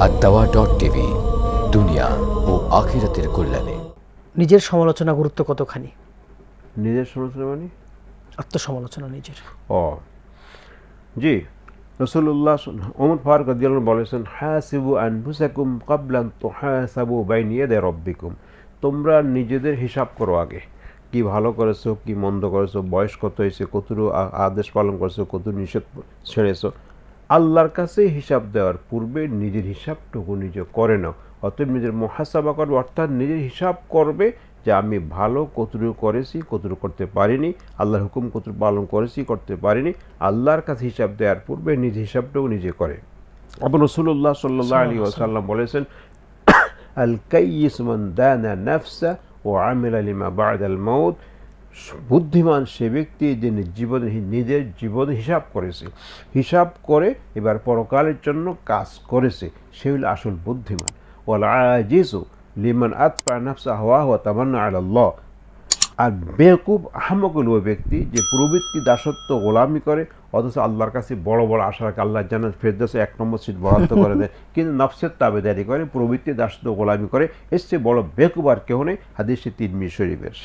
আর দাওয়া dot TV দুনিয়া ও আখিরাতের কল্যাণে। নিজের সমালোচনা গুরুত্ব কতখানি? নিজের সমালোচনা মানে? আত্মসমালোচনা নিজের। ও জি রসুল্লাহ ওমর ফারুক রাদিয়াল্লাহু বলেছেন হাসিবু আনফুসাকুম কাবলান তুহাসাবু বাইনা ইয়াদাই রাব্বিকুম। তোমরা নিজেদের হিসাব করো আগে। কি ভালো করেছ কি মন্দ করেছ বয়স কত হয়েছে কতটুকু আ- আদেশ পালন করেছ কত নিষেধ ছেড়েছো। আল্লাহর কাছে হিসাব দেওয়ার পূর্বে নিজের হিসাবটুকু নিজে করে নাও। অতএব নিজের মহাসাবা করবে, অর্থাৎ নিজের হিসাব করবে যে আমি ভালো কতটুকু করেছি, কতটুকু করতে পারিনি, আল্লাহর হুকুম কতটুকু পালন করেছি, করতে পারিনি, আল্লাহর কাছে হিসাব দেওয়ার পূর্বে নিজ হিসাবটুকু নিজে করে। আবার রসুল্লাহ সাল্লাহ আলী ওসাল্লাম বলেছেন আল কাইয়িস মান দানা নাফসা ও আমিল আলিমা বাদ আল মৌত বুদ্ধিমান সে ব্যক্তি যে জীবন নিজের জীবন হিসাব করেছে। হিসাব করে এবার পরকালের জন্য কাজ করেছে। সে হল আসল বুদ্ধিমান। ওয়াল আজিজু লিমান আতপা নাফসা হওয়া হওয়া তামান্না আল্লাহ আর বেকুব আহমকুল ওই ব্যক্তি যে প্রবৃত্তি দাসত্ব গোলামি করে অথচ আল্লাহর কাছে বড় বড় আশা রাখে আল্লাহ জান্নাত ফেরদাসে এক নম্বর সিট বরাদ্দ করে দেয়। কিন্তু নফসের তাবেদারি করে প্রবৃত্তি দাসত্ব গোলামি করে এর চেয়ে বড় বেকুব আর কেউ নেই। হাদিসে তিন শরীফের।